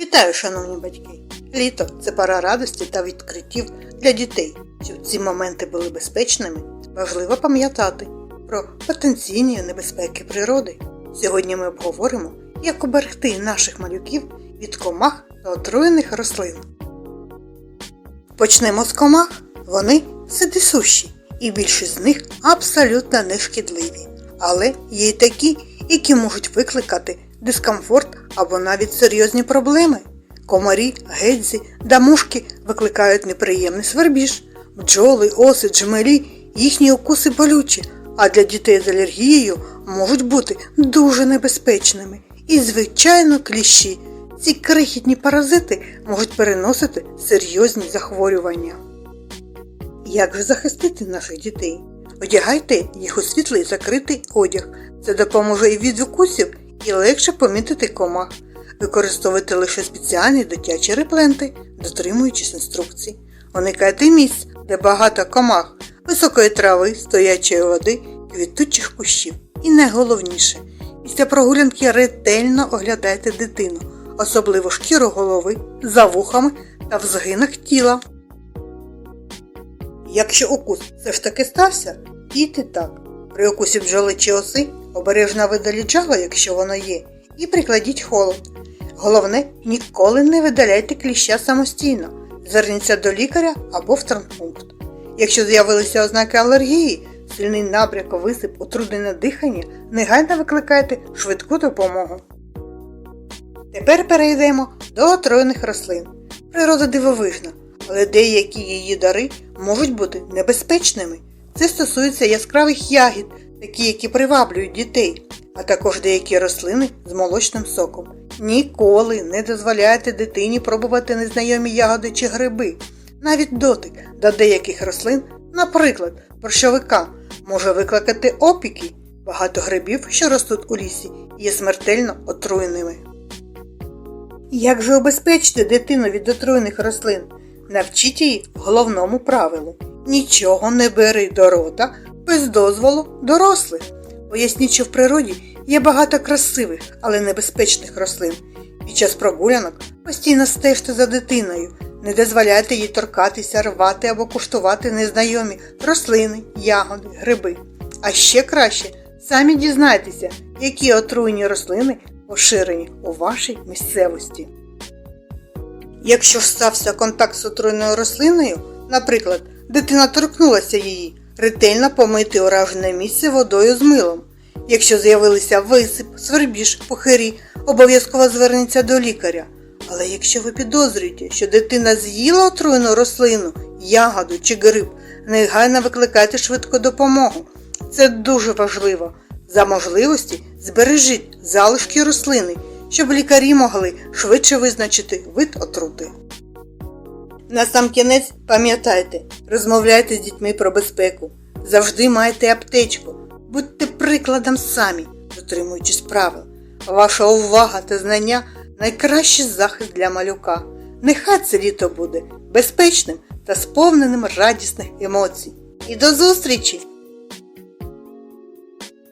Вітаю, шановні батьки! Літо це пора радості та відкриттів для дітей. Щоб ці моменти були безпечними, важливо пам'ятати про потенційні небезпеки природи. Сьогодні ми обговоримо, як уберегти наших малюків від комах та отруєних рослин. Почнемо з комах. Вони сидисущі, і більшість з них абсолютно не шкідливі. Але є й такі, які можуть викликати дискомфорт або навіть серйозні проблеми. Комарі, гедзі та мушки викликають неприємний свербіж. Бджоли, оси, джмелі, їхні укуси болючі, а для дітей з алергією можуть бути дуже небезпечними. І, звичайно, кліщі. Ці крихітні паразити можуть переносити серйозні захворювання. Як же захистити наших дітей? Одягайте їх у світлий закритий одяг. Це допоможе і від укусів, і легше помітити комах. Використовуйте лише спеціальні дитячі репленти, дотримуючись інструкцій. Уникайте місць, де багато комах, високої трави, стоячої води, квітучих кущів. І найголовніше, після прогулянки ретельно оглядайте дитину, особливо шкіру голови, за вухами та в згинах тіла. Якщо укус все ж таки стався, дійте так. При укусі бджоли чи оси обережно видаліть жало, якщо воно є, і прикладіть холод. Головне, ніколи не видаляйте кліща самостійно. Зверніться до лікаря або в травмпункт. Якщо з'явилися ознаки алергії, сильний набряк, висип, утруднене дихання, негайно викликайте швидку допомогу. Тепер перейдемо до отруєних рослин. Природа дивовижна, але деякі її дари можуть бути небезпечними. Це стосується яскравих ягід, такі, які приваблюють дітей, а також деякі рослини з молочним соком. Ніколи не дозволяйте дитині пробувати незнайомі ягоди чи гриби. Навіть дотик до деяких рослин, наприклад, борщовика, може викликати опіки. Багато грибів, що ростуть у лісі, є смертельно отруєними. Як же обезпечити дитину від отруєних рослин? Навчіть її головному правилу. Нічого не бери до рота без дозволу дорослих. Поясніть, що в природі є багато красивих, але небезпечних рослин. Під час прогулянок постійно стежте за дитиною, не дозволяйте їй торкатися, рвати або куштувати незнайомі рослини, ягоди, гриби. А ще краще самі дізнайтеся, які отруєні рослини поширені у вашій місцевості. Якщо стався контакт з отруєною рослиною, наприклад, дитина торкнулася її, ретельно помити уражене місце водою з милом. Якщо з'явилися висип, свербіж, пухирі, обов'язково зверніться до лікаря. Але якщо ви підозрюєте, що дитина з'їла отруєну рослину, ягоду чи гриб, негайно викликайте швидку допомогу. Це дуже важливо. За можливості збережіть залишки рослини, щоб лікарі могли швидше визначити вид отрути. Насамкінець пам'ятайте, розмовляйте з дітьми про безпеку. Завжди майте аптечку. Будьте прикладом самі, дотримуючись правил. Ваша увага та знання найкращий захист для малюка. Нехай це літо буде безпечним та сповненим радісних емоцій. І до зустрічі!